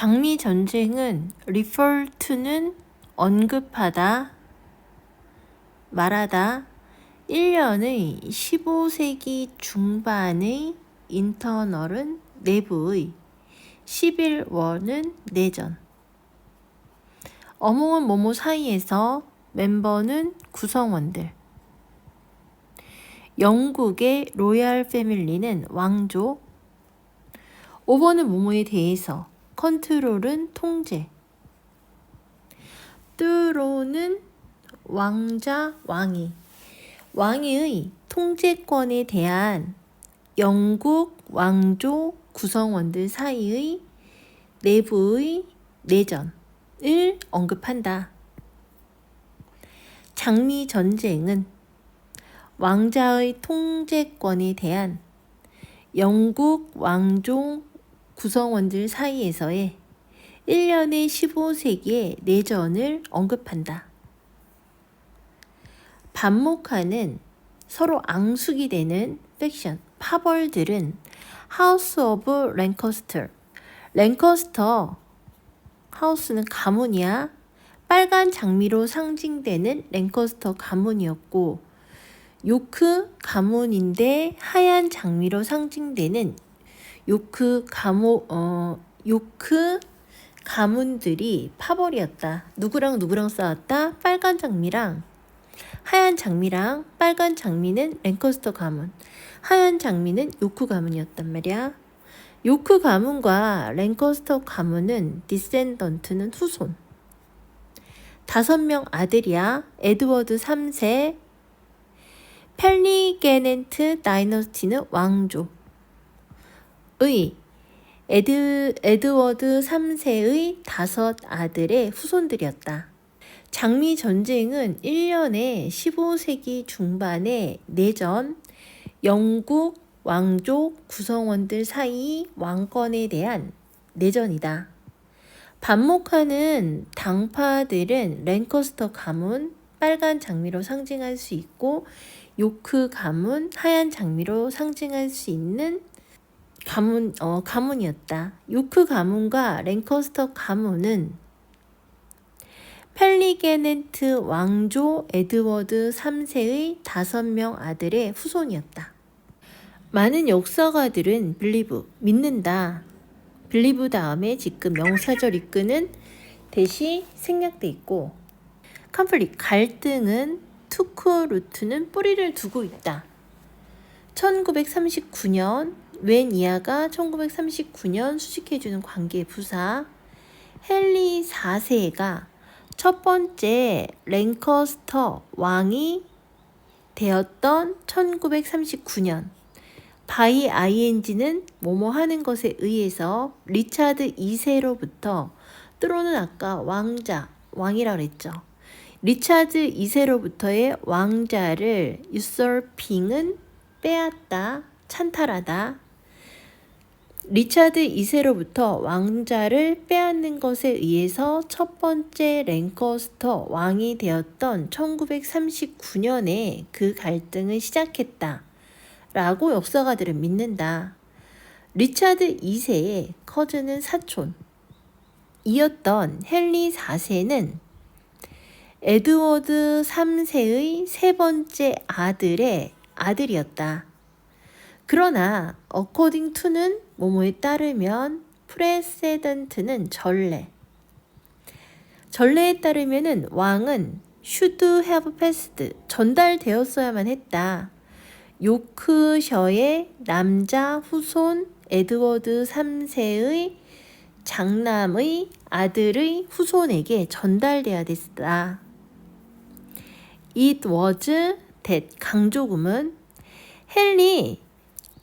장미 전쟁은 refer to는 언급하다, 말하다, 1년의 15세기 중반의 인터널은 내부의 11월은 내전. 어몽은 모모 사이에서 멤버는 구성원들. 영국의 로얄 패밀리는 왕조. 5번은 모모에 대해서. 컨트롤은 통제. 뚜로는 왕자, 왕이. 왕위의 통제권에 대한 영국 왕조 구성원들 사이의 내부의 내전을 언급한다. 장미 전쟁은 왕자의 통제권에 대한 영국 왕조 구성원들 사이에서의 1년의 15세기의 내전을 언급한다. 반목하는 서로 앙숙이 되는 팩션, 파벌들은 하우스 오브 랭커스터. 랭커스터 하우스는 가문이야. 빨간 장미로 상징되는 랭커스터 가문이었고 요크 가문인데 하얀 장미로 상징되는 요크 가모 어 요크 가문들이 파벌이었다. 누구랑 누구랑 싸웠다? 빨간 장미랑 하얀 장미랑 빨간 장미는 랭커스터 가문, 하얀 장미는 요크 가문이었단 말이야. 요크 가문과 랭커스터 가문은 디센던트는 후손. 다섯 명 아들이야. 에드워드 3세, 펠리게넨트 다이너스티는 왕조. 의 에드, 에드워드 3세의 다섯 아들의 후손들이었다. 장미 전쟁은 1년에 15세기 중반의 내전 영국 왕족 구성원들 사이 왕권에 대한 내전이다. 반목하는 당파들은 랭커스터 가문 빨간 장미로 상징할 수 있고 요크 가문 하얀 장미로 상징할 수 있는 가문 어 가문이었다. 요크 가문과 랭커스터 가문은 펠리게넨트 왕조 에드워드 3세의 다섯 명 아들의 후손이었다. 많은 역사가들은 빌리브, 믿는다. 빌리브 다음에 지금 명사절 이끄는 대시 생략돼 있고 컴플릿 갈등은 투크 루트는 뿌리를 두고 있다. 1939년 웬 이하가 1939년 수식해주는 관계 부사. 헨리 4세가 첫 번째 랭커스터 왕이 되었던 1939년. 바이 ing는 뭐뭐 하는 것에 의해서 리차드 2세로부터 뚜로는 아까 왕자 왕이라 그랬죠. 리차드 2세로부터의 왕자를 usurping은 빼앗다, 찬탈하다, 리차드 2세로부터 왕자를 빼앗는 것에 의해서 첫 번째 랭커스터 왕이 되었던 1939년에 그 갈등을 시작했다. 라고 역사가들은 믿는다. 리차드 2세의 커즈는 사촌. 이었던 헨리 4세는 에드워드 3세의 세 번째 아들의 아들이었다. 그러나 according to는 뭐뭐에 따르면 precedent는 전례. 전례에 따르면은 왕은 should have passed 전달되었어야만 했다. 요크셔의 남자 후손 에드워드 3세의 장남의 아들의 후손에게 전달돼야 됐다. It was that 강조금은 헨리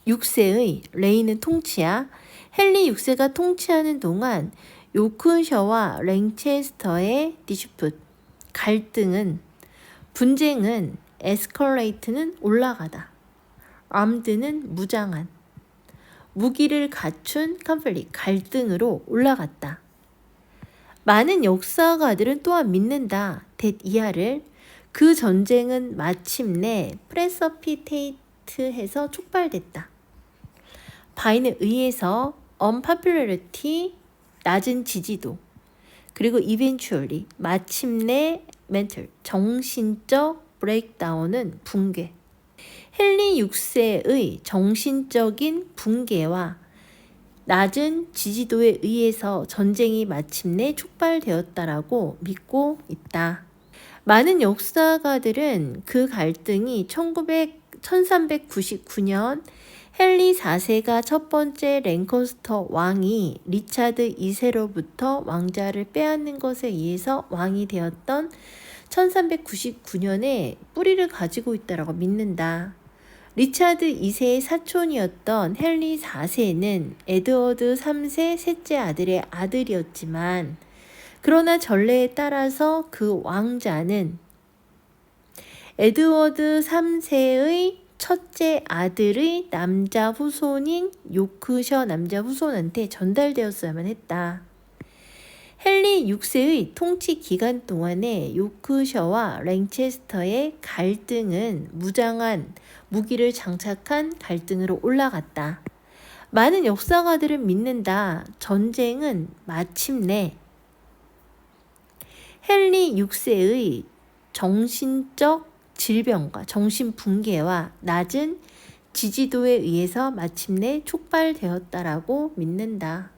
6세의 레이는 통치야. 헨리 6세가 통치하는 동안 요크셔와 랭체스터의 디슈풋 갈등은 분쟁은 에스컬레이트는 올라가다. 암드는 무장한 무기를 갖춘 컨플릭 갈등으로 올라갔다. 많은 역사가들은 또한 믿는다. 댓 이하를 그 전쟁은 마침내 프레서피테이트해서 촉발됐다. 바인에 의해서 unpopularity 낮은 지지도 그리고 eventually 마침내 mental 정신적 breakdown은 붕괴 헨리 6세의 정신적인 붕괴와 낮은 지지도에 의해서 전쟁이 마침내 촉발되었다라고 믿고 있다. 많은 역사가들은 그 갈등이 1900, 1399년 헨리 4세가 첫 번째 랭커스터 왕이 리차드 2세로부터 왕자를 빼앗는 것에 의해서 왕이 되었던 1399년에 뿌리를 가지고 있다라고 믿는다. 리차드 2세의 사촌이었던 헨리 4세는 에드워드 3세 셋째 아들의 아들이었지만 그러나 전례에 따라서 그 왕자는 에드워드 3세의 첫째 아들의 남자 후손인 요크셔 남자 후손한테 전달되었어야만 했다. 헨리 6세의 통치 기간 동안에 요크셔와 랭체스터의 갈등은 무장한 무기를 장착한 갈등으로 올라갔다. 많은 역사가들은 믿는다. 전쟁은 마침내 헨리 6세의 정신적 질병과 정신 붕괴와 낮은 지지도에 의해서 마침내 촉발되었다라고 믿는다.